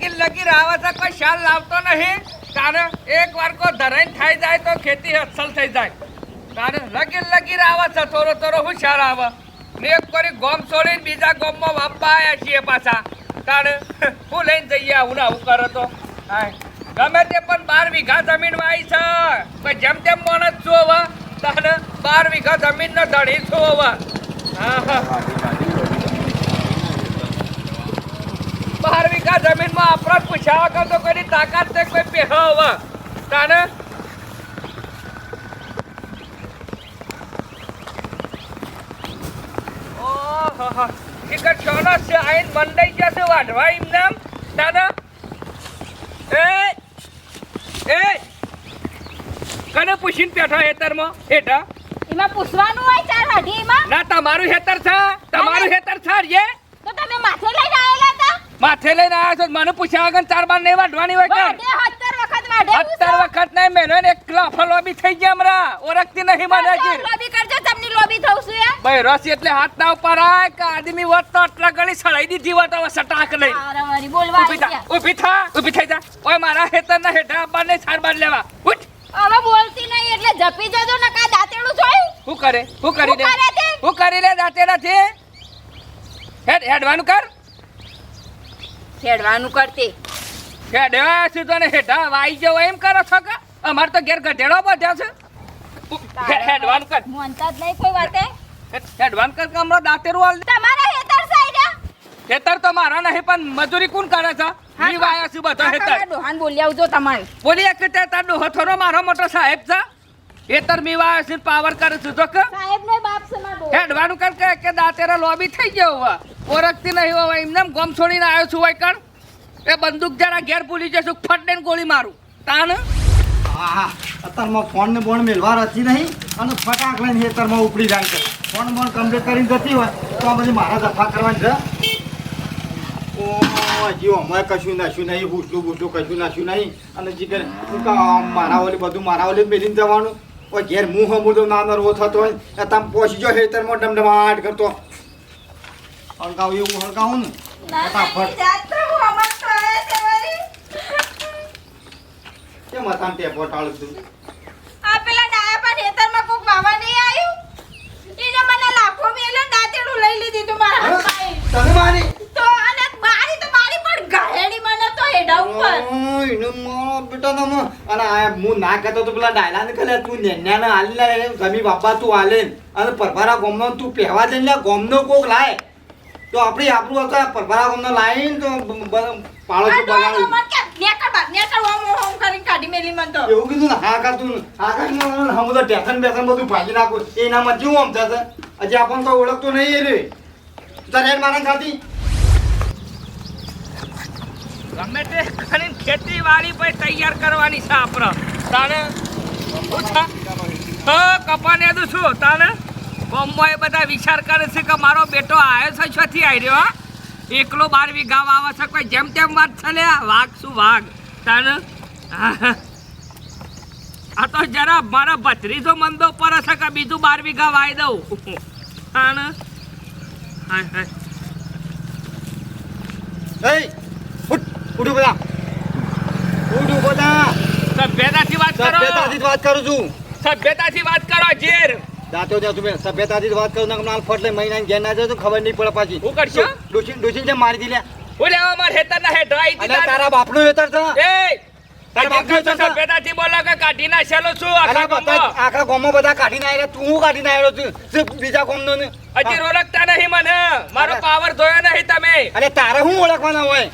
લગી લગી આવે છે કોઈ શાલ લાવતો નહીં. તારે એક વાર કો ધરાઈને થઈ જાય તો ખેતી અસલ થઈ જાય. તારે લગી લગી આવે છે થોડો થોડો હુશાર આવે. ને એક કરી ગોમ છોડીને બીજા ગોમમાં વાપવા આવ્યા છીએ પાછા. તારે હું લઈને જઈએ આવું ને આવું કરો તો. ગમે તે પણ બાર વીઘા જમીન વાય છે. કોઈ જેમ તેમ માણસ છું હવે. તારે બાર વીઘા જમીન નો ધણી છું હવે. હા હા. બાર વીઘા જમીનમાં આપણા પૂછ્યા વગર તો કોઈની તાકાત છે કોઈ પેહ હવે તાને છોનો છે આઈન મંડાઈ જશે વાઢવા એમ નામ? તાને? એ એ કને પૂછીને બેઠો હેતરમાં? હેઠા? એમાં પૂછવાનું હોય ચાર વાઢી એમાં? ના તમારું હેતર છે તમારું હેતર છે તો તમે માથે લઈને આવેલા હતા માથે લઈને આવ્યા છો મને પૂછ્યા વગર ચાર બાર નહીં વાઢવાની હોય કે સત્તર વખત વાઢે અત્યાર વખત નહીં મેનો ને એક લાફલો બી થઈ ગયા હમણાં. ઓળખતી નહીં મને હજી. લોબી કરજો તમને લોબી થઉં છું એમ? ભાઈ રસી એટલે હાથ ના ઉપર આય કે આદમી વત તો અટલા ગળી સળાઈ દીધી હોત હવે સટાક લઈ ઊભી બોલવા થા ઊભી થા ઊભી થઈ જા. ઓય મારા હેતર ના હેઠા બાર ને ચાર બાર લેવા. ઉઠ. હવે બોલતી નહીં એટલે જપી જજો ને કા દાંતેડું જોઈ. હું કરે? હું કરી દે? હું કરી લે દાંતેડા થી હેડ હેડવાનું કર. છેડવાનું કરતી. હેડવા સીધો ને હેઠા વાઈ ગયો એમ કરો છો કે? અમાર તો ઘેર ગઢેડો બધ્યા છે. હેડવાન કર. મોનતા જ નહીં કોઈ વાતે. હેડવાન કર કે હમણાં દાંતેરું હાલ. તમારા હેતર સાઈડ હેતર તો મારા નહીં પણ મજૂરી કોણ કરે છે? ઈ વાયા છે બધા હેતર. ડોહાન બોલી આવજો તમારે. બોલી એક તે તાર ડોહો થોડો મારો મોટો સાહેબ છે? ખેતર મી વાયા છે પાવર કરે છે તો કે? સાહેબ નો બાપ છે મારો. હેડવાનું કર કે કે દાંતેરા લોબી થઈ ગયો હવે. ઓળખતી નહીં હોય એમને એમ ગમ છોડીને આવ્યો છું હોય કણ? એ બંદૂક જરા ઘેર ભૂલી જશું ફટ ને ગોળી મારું. તાન હા અત્યારમાં ફોન ને બોન મેળવા રચી નહીં અને ફટાક લઈને હેતરમાં ઉપડી જાય છે. ફોન બોન કમ્પ્લીટ કરીને જતી હોય તો આ બધી મારા દફા કરવાની છે. ઓ અમારે કશું નાખ્યું નહીં ભૂસલું ભૂસલું કશું નાખ્યું નહીં. અને જી આમ મારા બધું મારા મેલીને જવાનું? ઘેર મું હમું નાનો નરવો થતો હોય. તમે પહોંચી જાઓ હેતરમાં ડમડમાટ કરતો. હળગાવું એવું હળગાવું ને? ફટાફટ. કેમ હતા તે પોટાળું છું આ પેલા ડાયા પર હેતરમાં કોક વાવા નહીં આવ્યું? એને મને લાફો મેલ્યો ને દાંતેડું લઈ લીધી તું મારા હાથમાં. તમે મારી? તો અને મારી તો મારી પણ ઘાયડી મને તો હેડા ઉપર. ઓય, એનો બેટા નમો. અને આ હું ના કહેતો તો પેલા ડાયલા ને તું નેન્યાને હાલી લે જમી બાપા તું હાલે અને પરભારા ગોમનો તું પહેવા દે ને ગોમનો કોક લાય. તો આપણે આપણું હતા પરભારા ગોમનો લાઈન તો પાળો છો ડોહાનો બગાડું. નેકર બાર નેકર ઓમ ઓમ કરીને કાઢી મેલી મન તો. એવું કીધું ને હા કા તું હા કા નું હમ તો ટેશન બેસન બધું ભાજી એના એનામાં જેવું આમ થશે? હજી આપણને તો ઓળખતો નહીં રે તારે મારા ખાતી? ગમે તે કરીને ખેતીવાડી પછી તૈયાર કરવાની છે આપણે. તાને પૂછા હા કપાને દઉં છું તાને ગામમાં એ બધા વિચાર કરે છે કે મારો બેટો આવ્યો છે છથી આવી રહ્યો હા? એકલો બાર વીઘા વાવે છે કોઈ જેમ તેમ વાત છે ને વાઘ શું વાઘ? તને? આ તો જરા મારા ભત્રીજો મંદો પર છે કે બીજું બાર વીઘા વાઈ દઉં. તને? હાય હાય. એ ઉઠ ઉઠું બધા. ઉઠું બધા. સભ્યતાથી વાત કરો. સભ્યતાથી વાત કરું છું. સભ્યતાથી વાત કરો જેર દાંતો તમે સભ્યતાથી વાત કરું ના નાલ ફટલે મહિના ઘેર ના જતો ખબર નહીં પડે પાછી. હું કરશો? ડુસી ડુસી જે મારી દીલે ઓલે અમાર હેતર ના હેઠ આઈ અને તારા બાપનું હેતર તો એ તારા બાપનું હેતર છે? સભ્યતાથી બોલો કે કાઢી નાખેલો છું આખા બધા આખા ગામમાં બધા કાઢીને આવેલા તું હું કાઢીને આવેલો છું? બીજા ગામનો નો? અજી ઓળખતા નહીં મને. મારો પાવર જોયો નહીં તમે. અરે તારે હું ઓળખવાના હોય?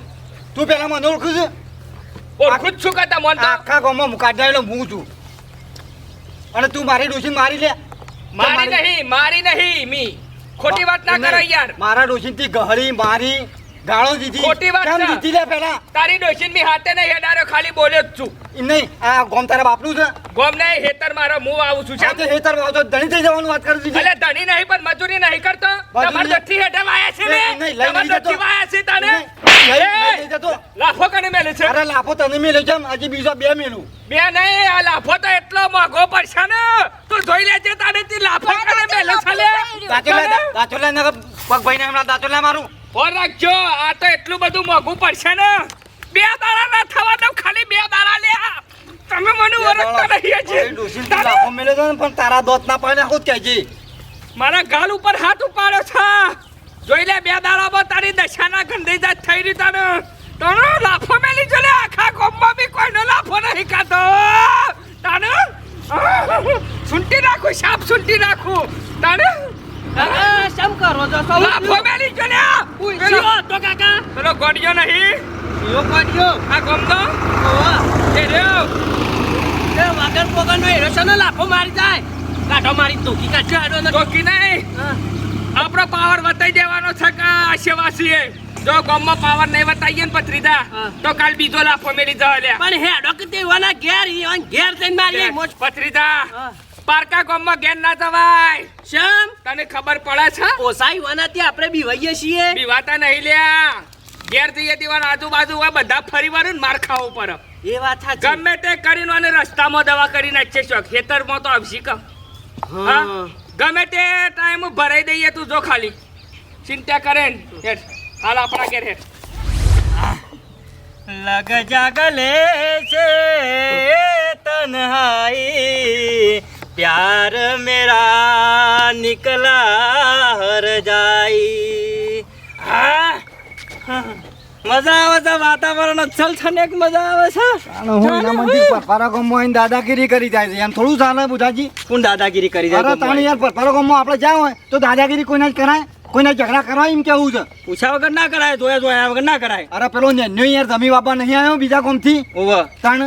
તું પેલા મને ઓળખું છું? ઓળખું છું કે તમને આખા ગામમાં કાઢી આવેલો હું છું. અને તું મારી ડોસી મારી લે. મારી નહીં મારી નહીં મી. ખોટી વાત ના કરો યાર. મારા ડોસી થી ગહરી મારી ગાળો દીધી. ખોટી વાત કેમ દીધી લે પેલા. તારી ડોશીન મી હાથે ને હેડારો ખાલી બોલ્યો જ છું. નહીં આ ગોમ તારા બાપનું છે. ગોમ નહીં હેતર મારો હું આવું છું છે હેતર આવતો ધણી થઈ જવાનું વાત કરી દીધી. એટલે ધણી નહીં પણ મજૂરી નહીં કરતો. તમાર. દઠ્ઠી હેઠળ વાયા છે ને? તમાર નહીં વાયા છે તને. લાફો કને મેલે છે? અરે લાફો તને મેલે છે હજી બીજો બે મેલું. બે નહીં આ લાફો તો એટલો મોઘો પડશે ને. તું જોઈ લેજે તારે તી લાફો કને મેલે છે લે. દાચોલા દાંતોલા ને પગ ભાઈને હમણાં દાચોલા મારું. ફોન રાખજો આ તો એટલું બધું મોંઘું પડશે ને. બે દાડા ના થવા દઉં ખાલી બે દાડા લે. તમે મને ઓળખતા રહીએ ઓલી લાખો ડોશીને તું પણ તારા દોત ના પાડે હું કહેજે. મારા ગાલ ઉપર હાથ ઉપાડ્યો છે. જોઈ લે બે દાડામાં તારી દશાના ગંદી જાત થઈ રહી તને. તને લાફો મેલી જો લે આખા ગોમમાં બી કોઈનો લાફો નહીં ખાતો તને સુંટી નાખું સાપ સુંટી નાખું. તને કાકા શમ કરો છો? સૌ લાફો મેલી જો લે પેલો તો કાકા. પેલો ગોડિયો નહીં? યો આ ગમતો તો? એ રહ્યો. એ વગર પોગરનો હેરો છે ને લાફો મારી જાય. કાઢો મારી તોકી કાઢ્યો હેડો ને ચોકી નહીં. આપણો પાવર બતાવી દેવાનો છે કે આશેવાસીએ જો ગામમાં પાવર નહીં બતાવીએ ને પથરીદા. તો કાલ બીજો લાફો મેલી જવા લે પણ હેડો કે તે ઘેર ઈ ઘેર જઈને મારી હા. પારકા ગામમાં ગેન ના જવાય. શમ? તને ખબર પડે છે? ઓસાઈ વાના આપણે બીવાઈએ છીએ. બીવાતા નહીં લ્યા. ઘેર જઈએ તેવા આજુબાજુ હોય બધા ફરી વાર માર ખાવો પડે. એ વાત સાચી. ગમે તે કરીને અને રસ્તામાં દવા કરી નાખશે છો ખેતરમાં તો આવશી કમ હા. ગમે તે ટાઈમ ભરાઈ દઈએ તું જો ખાલી. ચિંતા કરે ને. હાલ આપણા ઘેર હેઠ. લગ જાગલે છે તન્હાઈ. પ્યાર મેરા નિકલા हर जाई। હા મજા આવે છે વાતાવરણ અચ્છલ છે ને એક મજા આવે છે હું એના મંદિર પરપારા ગામમાં આવીને દાદાગીરી કરી જાય છે એમ થોડું ચાલે બુધાજી કોણ દાદાગીરી કરી અરે તાણી યાર પરપારા ગામમાં આપણે જ્યાં હોય તો દાદાગીરી કોઈને જ કરાય કોઈને ઝઘડા કરાય એમ કેવું છે પૂછ્યા વગર ના કરાય જોયા જોયા વગર ના કરાય અરે પેલો નેન્યો યાર જમી બાપા નહીં આવ્યો બીજા કોમથી ઓવા તાણ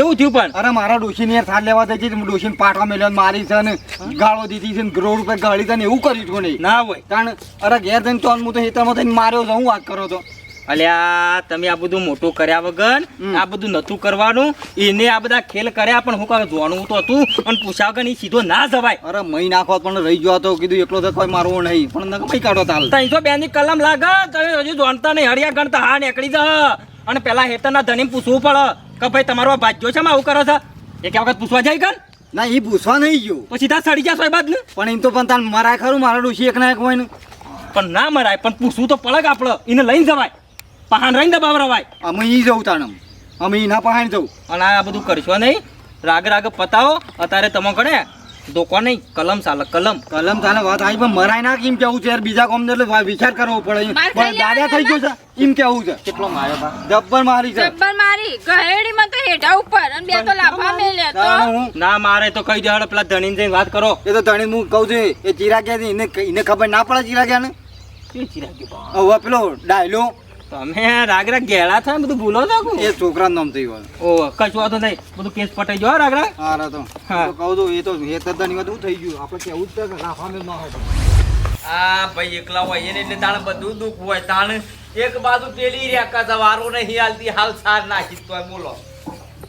કેવું થયું પણ? અરે મારા ડોશીને યાર થાળ લેવા દઈ છે ડોશીને પાઠવા મેલ્યો મારી છે ને ગાળો દીધી છે ને રોડ ઉપર ગાળી છે ને એવું કર્યું છું નહીં. ના હોય. કારણ અરે ઘેર જઈને તો હું તો હેતરમાં થઈને માર્યો છે હું વાત કરો તો અલ્યા તમે આ બધું મોટું કર્યા વગર આ બધું નતું કરવાનું. એને આ બધા ખેલ કર્યા પણ હું કહું જોવાનું તો હતું અને પૂછ્યા વગર સીધો ના જવાય. અરે મહી નાખો પણ રહી ગયો હતો કીધું એકલો તો કોઈ મારવો નહીં પણ નક મહી કાઢો તાલ. ત્રણસો બે ની કલમ લાગે તમે હજુ જાણતા નહીં હરિયા ગણતા હા નીકળી જા. અને પેલા હેતરના ધણી પૂછવું પડે. કે ભાઈ તમારો ભાજ્યો છે આવું કરો છો? એક વખત પૂછવા જાય કર ના એ પૂછવા નહીં ગયો. પછી સીધા સડી જશો સોય બાદ ને પણ એમ તો પણ તાર મરાય ખરું મારા ડોશી એક ના એક હોય પણ ના મરાય પણ પૂછવું તો પડે આપણે એને લઈને જવાય. પહાણ રહીને દબાવ રવાય. અમે એ જવું તાણમ અમે એના પહાણ જવું. અને આ બધું કરશો નહીં. રાગ રાગ પતાવો. અત્યારે તમે કણે દોકો નહીં કલમ ચાલે કલમ. કલમ ચાલે વાત આવી પણ મરાય ના કેમ કેવું છે યાર? બીજા કોમ એટલે વિચાર કરવો પડે. પણ દાદા થઈ ગયો છે એમ કેવું છે? કેટલો માર્યો તા જબ્બર મારી છે. જબ્બર મારી ગહેડીમાં તો હેઠા ઉપર અને બે તો લાફા મેલ્યા તો. હું ના મારે તો કહી દેવાડો પેલા ધણીને જઈને વાત કરો. એ તો ધણી હું કહું છું એ ચીરા ગયા એને એને ખબર ના પડે ચીરા ને શું ચિરાગી હવે પેલો ડાયલો તમે રાગરા રાગ ગેળા થાય બધું ભૂલો છો કે? એ છોકરા નામ થઈ ગયો ઓ કશું વાંધો નહીં. બધું કેસ પટાઈ ગયો રાગરા. હા રા તો. હા. તો કહું છું એ તો એ તો વાત થઈ ગયું. આપણે કેવું જ કે લાફા મેં ના હોય આ ભાઈ એકલા હોય એને એટલે તાણે બધું દુઃખ હોય. તાણે એક બાજુ પેલી રહ્યા કાં વારો નહીં હાલતી હાલ સાર નાખી તો બોલો.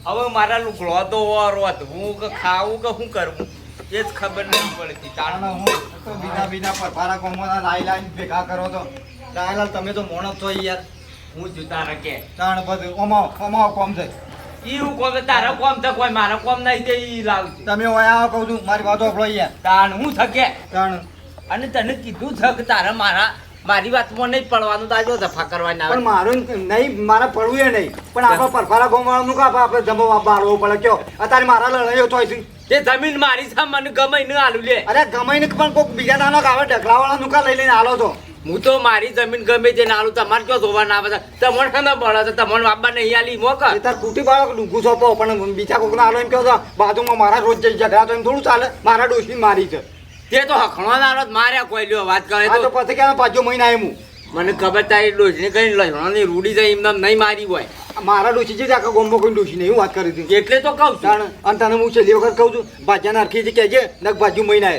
હવે મારા લુગડો તો રોત હું કે ખાવું કે શું કરવું? એ જ ખબર નહીં પડતી. તાણે હું બીના બીજા પર પરફારા કોમોના લાઈ લાઈન ભેગા કરો તો. ડાયલાલ તમે તો મોણો છો યાર. હું જ તારે કે. તાણ બધું ઓમાવ ઓમાવ કોમ છે. ઈવું કોમ તારા કોમ છે કોઈ? મારા કોમ નહીં તે ઈ લાવતી તમે ઓયા આવો કહું છું મારી વાતો આપણો યાર તાણ હું થકે તાણ. અને તને કીધું થક તારે મારા મારી વાતમાં નહીં પડવાનું તાજો દફા કરવા ના પણ મારું નહીં મારે પડવું એ નહીં. પણ આપણે પરફારા ગોમવાળાનું કા આપણે જમવા બાળવો પડે. કયો? અત્યારે મારા લડાઈઓ થાય છે. તે જમીન મારી છે મને ગમે ને આલું લે. અરે ગમે ને પણ કોઈક બીજા નાનો આવે ઢગલાવાળાનું કા લઈ લઈને આલો છો હું તો મારી જમીન ગમે તે નાલું તમારે ક્યાં ધોવા ના બધા તમને ખાના બળે છે તમને બાપા નહીં આલી મોક તાર કુટી બાળક ડૂંગું સોંપો પણ બીજા કોઈક આલો એમ કહો છો બાજુમાં મારા રોજ જઈ ઝઘડા તો એમ થોડું ચાલે મારા ડોશી મારી છે. તે તો હખણો નારો માર્યા કોઈ લ્યો વાત કરે તો. તો પછી ક્યાં પાંચો મહિના એમ મને ખબર તારી ડોસી કઈ લહણની રૂડી જાય એમને નહીં મારી હોય. મારા ડોશી છે આખા ગોમમાં કોઈ ડોશી નહીં વાત કરી હતી એટલે તો કહું છું. અને તને હું છેલ્લી વખત કહું છું ભાજ્યાને હરખી છે કહેજે નક બાજુ મહિના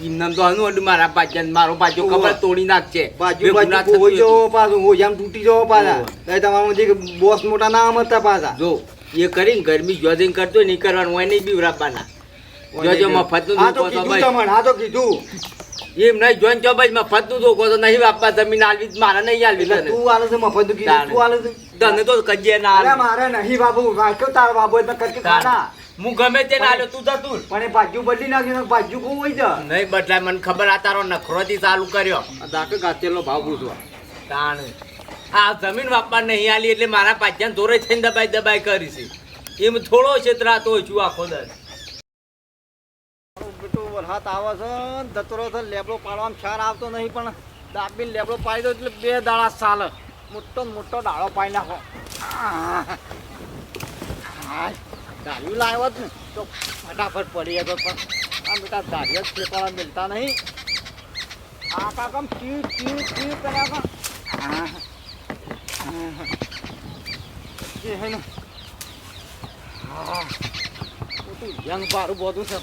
એમને તો હનું અડું મારા પાછળ મારો પાછો ખબર તોડી નાખશે બાજુ બાજુ હોય હતું. પાછું હોય આમ તૂટી જવો પાછા. તો તમારા જે બોસ મોટા ના સમજતા પાછા. જો એ કરીને ગરમી જોઈને કરતો નહીં કરવાનું હોય નહીં બીવરાબાના જો જો. મફતનું દુખો તો કીધું ભાઈ. આ તો કીધું. એમ નહીં જોઈને જો ભાઈ મફતનું દુખો તો નહીં આપવા જમીન આલવી મારે નહીં આલવી તને. તું આલે છે કીધું તું આલે છે. તને તો કજે ના મારે નહીં બાબુ વાંચ્યો તારો બાબુ એટલે કરકે ખાના હું ગમે તે ના તું જતું એ બાજુ બદલી નાખ્યું બાજુ કોણ હોય છે? નહીં બદલાય મને ખબર આ તારો નખરોથી ચાલુ કર્યો. દાખલ ગાતેલો ભાવ પૂછવા તાણ. આ જમીન વાપવા નહીં આલી એટલે મારા પાછાને દોરે થઈને દબાઈ દબાઈ કરી છે એમ થોડો છેતરાતો છું આખો દર. વરસાદ આવે છે દતરો છે લેબડો પાડવામાં ક્ષાર આવતો નહીં પણ દાબી લેબડો પાડી દો એટલે બે દાડા ચાલે. મોટો મોટો દાડો પાડી નાખો. દાળિયું લાવ્યો જ ને તો ફટાફટ પડી જતો પણ. આ બેટા દાળિયા જ ખેતવાળા મિલતા નહીં. આ કાકમ ચીવ ચીવ ચીવ કર્યા પણ. હા. એ હે ને હા મોટું યંગ બારું બધું છે.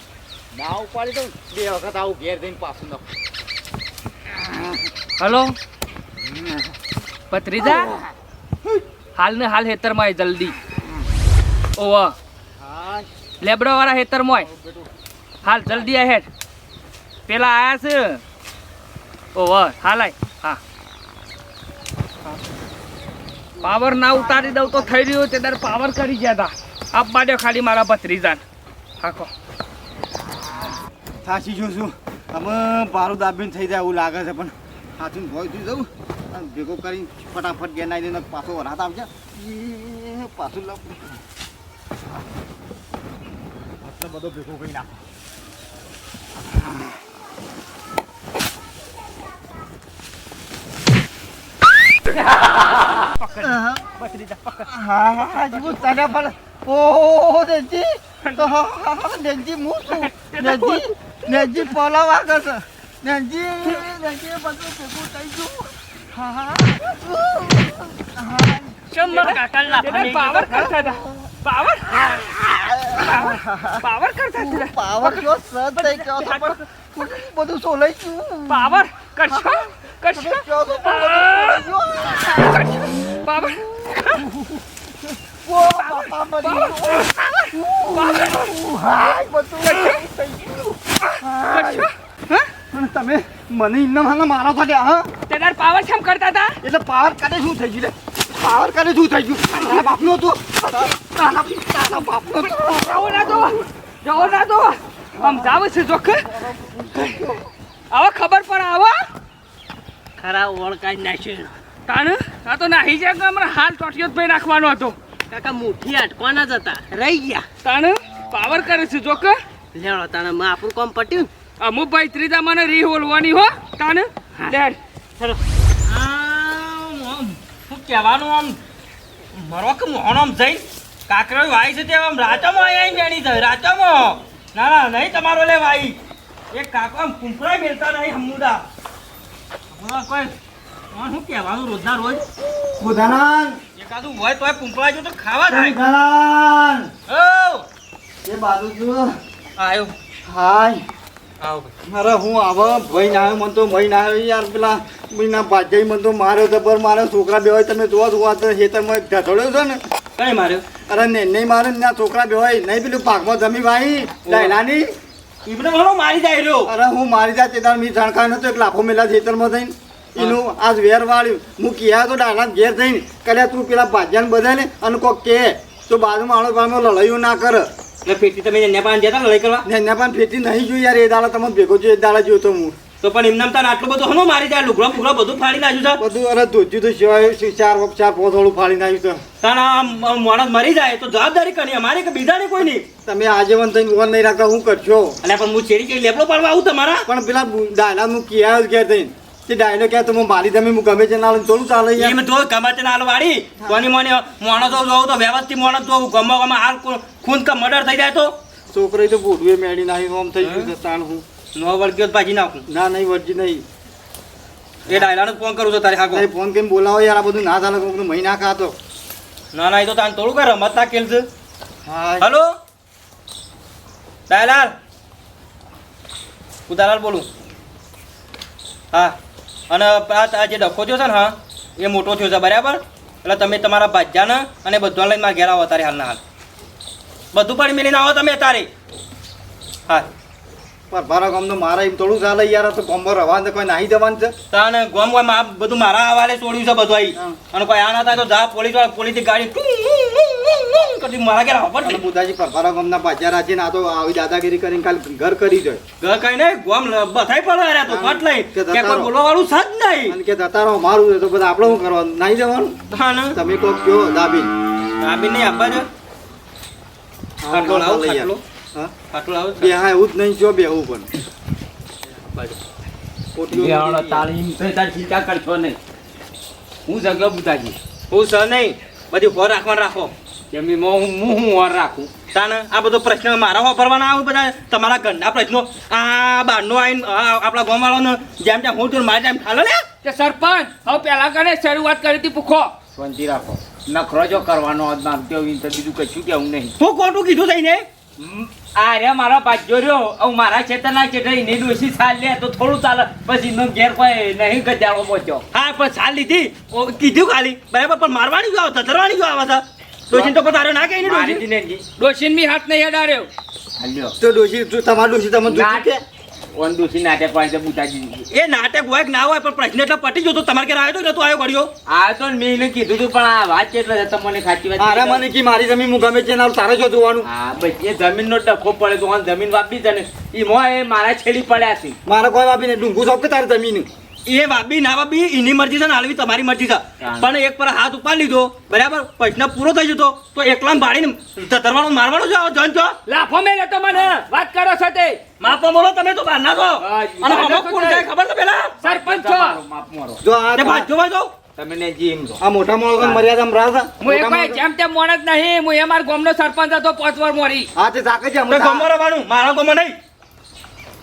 ના ઉપાડી દઉં. બે વખત આવું ઘેર જઈને પાછું નાખું. હલો? ને હાલ હેતરમાં જલ્દી. ઓવા. હા લેબડો વાળા હેતરમાં આય હાલ, જલ્દી આ હેઠ પેલા આયા છે. ઓવા હાલ આય. હા. પાવર ના ઉતારી દઉં તો થઈ રહ્યું તે દર પાવર કરી ગયા હતા આપવા દો ખાલી મારા ભત્રીજાને. હાખો થાચી છું. શું અમે બારું દાબીને થઈ જાય એવું લાગે છે, પણ હાથું ભોય થઈ જવું ભેગો કરી ફટાફટ ગેનાઈ દઈને પાછો વરાત આવજે. પાછું લઉં આટલો બધો ભેગો કરી નાખો. પાવર કરતા પાવર? પાવર કરતા હતા પાવર કયો સદ થઈ ગયો તો પણ બધું સોલાઈ ગયું? પાવર કરશો? કરશો? કયો તો. પાવર ઓ બાપા મરી હાય, બધું થઈ ગયું. કરશો? પણ તમે મને ઇન્ના મારા મારો ત્યાં, હા? તેના પાવર કેમ કરતા હતા એટલે પાવર કાઢે શું થઈ ગયું પાવર કરે શું થઈ ગયું. તારા બાપનું હતું તારા તારા બાપનું. જાઓ ના તો. જાઓ ના તો. આમ જાવ છે જોક. આવા ખબર પણ આવા. ખરા ઓળખાઈ નાખ્યું તાણ આ તો નાહી જાય કે હમણાં હાલ ટોટિયો જ ભાઈ નાખવાનો હતો. કાકા મુઠી અટકવાના જ હતા. રહી ગયા. તાણ પાવર કરે છે જોક. લેવડો તાણે માં આપણું કોમ પટ્યું ને? અમુક ભાઈ ત્રીજા મને રી હોલવાની હો. તાણ લેડ. શું કહેવાનું આમ મરો કે મોહન આમ જઈને કાકરો વાઈ છે તે આમ રાચામાં અહીંયા બેણી થાય રાચામાં ના ના નહીં તમારો લે વાઈ એક કાકો આમ કુંપરાય મેલતા નહીં હમુદા. હમણાં કોઈ શું કહેવાનું રોજના રોજ? બુધાનંદ એકાદું હોય તોય કુંપરાય જો તો ખાવા થાય બુધાનાન. ઓ એ બાજુ જો. આયો. હાય. અરે હું આવા ભાઈ ના આવ્યો મને તો ભાઈ ના આવ્યો યાર પેલા મહિના ભાજ્યાઈ મને તો માર્યો જબર મારો છોકરા બે હોય તમે જોવા જોવા તો ખેતરમાં ઢસડ્યો છે ને. કઈ માર્યો? અરે ને નહીં મારે ના છોકરા બે હોય નહીં પેલું પાકમાં જમી ભાઈ ડાયલાની ઈબને ભણો મારી જાય રહ્યો. અરે હું મારી જાય તે દાડ મી જાણકાર નતો એક લાખો મેલા ખેતરમાં થઈને. એનું આજ વેર વાળ્યું હું કિયા તો ડાયલા ઘેર થઈને કર્યા તું પેલા ભાજ્યાને બધાને અને કોક કે તો બાજુમાં આણો બાજુમાં લડાઈઓ ના કર. એટલે પેટી તમે નેપાન જતા લઈ કરવા? ને નેપાન પેટી નહીં જોઈ યાર એ દાડા તમે ભેગો જો એ દાડા જોયો તો હું. તો પણ એમનામ તાર આટલું બધું હનો મારી જાય લુગડો ફુગડો બધું ફાડી નાખ્યું છે? બધું અરે ધોજ્યું તો સિવાય ચાર વખત ચાર પોથોડું ફાડી નાખ્યું છે. આમ આમ માણસ મરી જાય તો જવાબદારી કરી અમારી કે બીજાની કોઈ નહીં તમે આજીવન થઈને ઓન નહીં રાખતા હું કરશો? એટલે પણ હું ચેડી ચેડી લેપડો પાડવા આવું તમારા? પણ પેલા દાદા હું કિયા ઘેર થઈને. તે ડાયનો કે તો મારી તમે હું ગમે છે ના થોડું ચાલે યાર એમ તો ગમે તે નાલ વાડી. કોની મને મોણો તો જોઉં તો વ્યવસ્થિત માણસ જોવું. ગમો ગમે હાલ ખૂન કા મર્ડર થઈ જાય તો? છોકરો તો ભૂડવે મેળી નાખી ઓમ થઈ ગયું છે તાણ હું. નો વળગ્યો ભાજી નાખું. ના નહીં વળજી નહીં. એ ડાયલાનો ફોન કરું છું તારે હાકો ફોન કરીને બોલાવો યાર આ બધું ના ચાલે કોકનું મહી ના ખાતો. ના ના એ તો તાન થોડું કરે રમત ના ખેલ છે. હા હલો? ડાયલાલ? ઉદાલાલ બોલું. હા. અને આ જે ડખો થયો છે ને હા એ મોટો થયો છે બરાબર? એટલે તમે તમારા ભાજ્યાને અને બધા લઈને મારા ઘેર આવો તારે હાલના હાલ. બધું પણ મેળીને આવો તમે તારે હા. મારો મારા ગામનો મારા એમ થોડું ચાલે યાર તો ગામમાં રવાન તો કોઈ નાહી દેવાનું છે. તાને ગોમ બધું મારા હવાલે છોડ્યું છે બધું અહીં. અને કોઈ આ ના થાય તો જા પોલીસવાળા પોલીસની ગાડી કદી મારા ઘેર આવો પણ બુધાજી પરભારા ગામના બાજારા છે ને આ તો આવી દાદાગીરી કરીને કાલ ઘર કરી જાય ઘર કઈ નહીં ગોમ બધાય પડે અરે તો કટ લઈ. કે કોઈ બોલવા વાળું સાજ જ નહીં. અને કે દતારો મારું તો બધા આપણે શું કરવાનું? નહીં જવાનું? હા ને? તમે કોક કયો દાબી દાબી નહીં આપવા જો ખાટલો લાવો ખાટલો. હા? ખાટલો લાવો. બે હા એવું જ નહીં જો બેહવું પણ. પોટીઓ બેહાડો તો તાર ચિંતા કરશો નહીં. હું જગલો બુધાજી હું સર નહીં. બધી ફોર રાખવાનું રાખો. જમીનમાં હું હું હું ઓર રાખું? તાને આ બધો પ્રશ્ન મારા વાપરવાના આવે બધા? તમારા ઘરના પ્રશ્નો. આ બહારનો આવીને આ આપણા ગામવાળાનો જેમ જેમ હું મારે તેમ ઠાલો ને તે સરપંચ હવે પહેલાં કને શરૂઆત કરી હતી પૂખો શાંતિ રાખો. નખરો જો કરવાનો તો બીજું કશું કેવું નહીં. હું ખોટું કીધું થઈને આ રે મારા ભાગ્યો રહ્યો હવે મારા ખેતરના ચેટે એને ડોસી સાલ લે તો થોડું ચાલે. પછી એનો ઘેર કોઈ નહીં ગજાળો પહોંચ્યો. હા પણ સાલ લીધી. ઓ, કીધું ખાલી. બરાબર પણ મારવાની જો આવે ધરવાની જો આવે છે ડોશીને તો પતાર્યો ના કહીને મારી ડોશી? દિનેશજી. ડોશીન બી હાથ નહીં હાલ્યો. તો ડોશી તું તમારું ડોશી તમે કે ઓન દોશી નાટક વાંચે બુતાજી એ નાટક હોય કે ના હોય પણ પ્રશ્ન એટલે પટી ગયો તો તમારે ઘેર આવ્યો તો ને તું આવ્યો ગળ્યો આ તો મેં એને કીધું તું પણ આ વાત કેટલો છે તમને સાચી વાત અરે મને કી મારી જમીન હું ગમે છે ના તારે જો જોવાનું. હા ભાઈ એ જમીનનો ટકો પડે તો જમીન વાપી જ ને ઈ મો એ મારા છેડી પડ્યા છે. મારા કોઈ વાપીને ડુંગું સોંપ કે તારી જમીન? એ વાબી ના વાબી એની મરજી છે ને હાલવી તમારી મરજી છે. પણ એક પર હાથ ઉપાડી લીધો બરાબર? પ્રશ્ન પૂરો થઈ જતો તો એકલા ભાડીને ધરવાનો મારવાનો છે જન છો લાફો મેલે તો મને વાત કરો છો તે. માપો બોલો તમે તો બહાર ના છો અને હમો કોણ છો ખબર છે પેલા? સરપંચ છો. માપ મારો. જો આ તે ભાજ્યો ભાઈ તો તમે જીમ આ મોટા માણસો મર્યાદામાં રાહ હું એક ભાઈ જેમ તેમ મોણ જ નહીં હું એ મારા ગામનો સરપંચ હતો પાંચ વાર મોરી. હા તે તાકે છે તો હમણાં ગમો રહેવાનું મારા ગમો નહીં.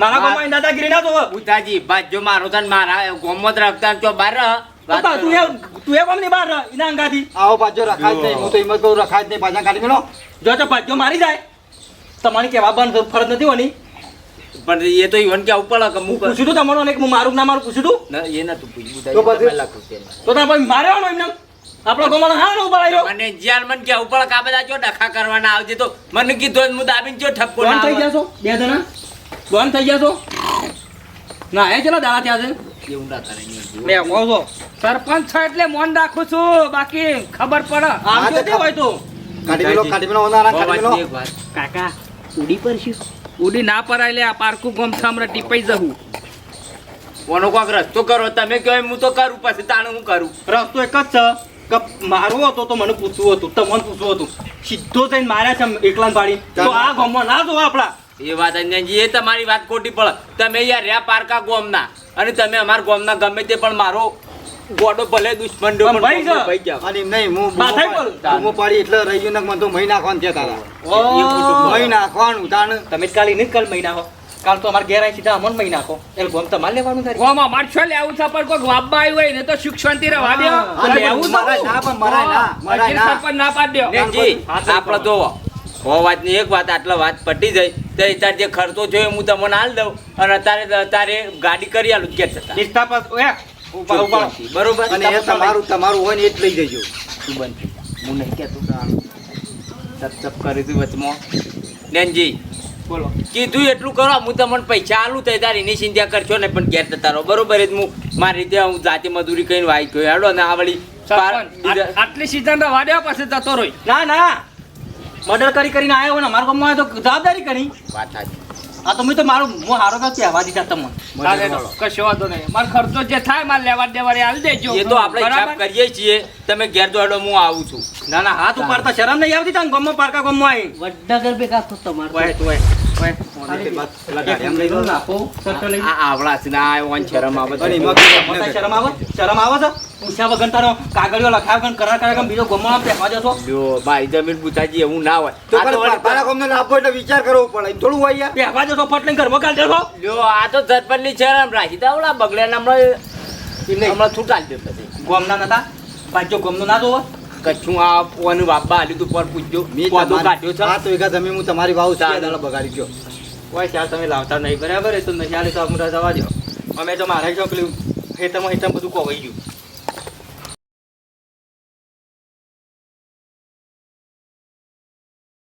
મારા ગમો અહીં દાદાગીરી ના જોવે. ઉતાજી બાજ જો મારો તને મારા ગોમત રાખતા ચો બાર. તું એ તું એ બહાર રહ, એના અંગાથી. આવો બાજો રખાય જ નહીં. હું તો હિંમત કરું રખાય જ નહીં. પાછા કાઢી મેલો. જો તો બાજો મારી જાય. તમારી કેવા બંધ ફરજ નથી હોની. પણ એ તો ઈવન કે ઉપર કે હું પૂછ્યું તું તમારું એક મારું ના મારું પૂછ્યું તું એ નતું પૂછ્યું. તો પછી? તમે લાખો તો તાર ભાઈ એમને? આપણો ગમો હા નો ઊભા રહ્યો. અને જ્યાં મન કે ઉપર કા જો ડખા કરવાના આવજે તો. મને કીધું હું દાબીને જો ઠપકો ના થઈ જશો બે જણા? ડોન થઈ ગયા છો? ના એ ચલો દાડા ત્યાં છે? સરપંચ છો એટલે મોન રાખું છું. બાકી ખબર પડે. આમ જો તે હોય તો. કાઢી મેળો કાઢી મેળો ઓનારા કાઢી વાત. કાકા ઉડી પર શું ઉડી ના પરાય લે આ પારકું ગોમ સામરે ટીપાઈ જવું. કોનો કોક રસ્તો કરો તમે કહો હું તો કરું પછી તાણ હું કરું? રસ્તો એક જ છે કે મારવો હતો તો મને પૂછવું હતું તમને પૂછવું હતું. સીધો થઈને માર્યા છે એકલા પાડી. તો આ ગામમાં ના જોવા આપડા એ વાત એ તમારી વાત ખોટી પડે તમે યાર રહ્યા પારકા ગોમના. અને તમે અમાર ગોમના ગમે તે પણ મારો ગોડો ભલે દુશ્મન ડો પણ ભાઈ કહેવાય. અને નહીં હું માથાય પર. હું પાડી એટલે રહી ગયો ને મને તો મહિના નાખવાનું છે તારા એ ખોટું બોલે. મહી તમે કાલે નહીં કાલ મહિના હો કાલ તો અમારે ઘેર આવી સીધા અમન મહિના નાખો. એટલે ગોમ તમારે લેવાનું થાય ગોમ અમાર છો લેવું છે પણ કોઈ વાપવા આવ્યું હોય ને તો સુખ શાંતિ રહેવા દો લેવું મરાય ના પણ મરાય ના મરાય ના. ના પાડ હા, આપણે તો હો વાતની એક વાત આટલા વાત પટી જાય તો અત્યારે જે ખર્ચો થયો હું તમને હાલ દઉં. અને અત્યારે અત્યારે ગાડી કરી આલું કે ઊભા બરોબર. અને એ તમારું તમારું હોય ને એ જ લઈ જજો. તું બંધ હું નહીં કહેતો તપ તપ કરી તું વચમાં. નેનજી બોલો. કીધું એટલું કરો હું તમને પૈસા આલું તો તારી એની ચિંતા કરશો ને પણ ઘેર જતા રહો બરોબર જ હું મારી રીતે હું જાતે મજૂરી કરીને વાઈ ગયો. હેડો ને આ વળી. આટલી સીઝન વાડ્યા પાસે પછી જતો રહી ના ના. મર્ડર કરી કરીને આવ્યો હોય ને અમારા ગામમાં તો જવાબદારી કરી. વાત સાચી. હા તો મેં તો મારું હું હારો તો કહેવા દીધા તમને. કશો વાંધો નહીં. મારો ખર્ચો જે થાય મારે લેવા દેવા હાલ દેજો. એ તો આપણે હિસાબ કરીએ છીએ. તમે ઘેર દોડો હું આવું છું. ના ના હાથ ઉપાડતા શરમ નહીં આવતી તાન ગામમાં પારકા ગામમાં આવી વડનગર ભેગા તો. તમારે ને. આ છે ને આ છે. છે ના આ વિચાર કરવો પડે થોડું હોય પહેવા જશો ફટ ઘરમાં કાઢ દેશો લ્યો, આ તો સરપંચની શરમ રાખી આવડા બગડ્યા હમણાં હમણાં છૂટાલ દે પછી ગોમના નતા પાછો ગોમનો ના જોવો કચ્છું આ ઓનું બાપા આલ્યું તું પર પૂછજો મેં કાઢ્યો છે હા તો એકા તમે હું તમારી વાવ ચાર દાડા બગાડી ગયો ઓય ચાલ તમે લાવતા નહીં. બરાબર? એ તો નહીં ચાલે તો આપણે જવા દો અમે તો મારે પેલું હેતરમાં હેતમ બધું કોવાઈ ગયું.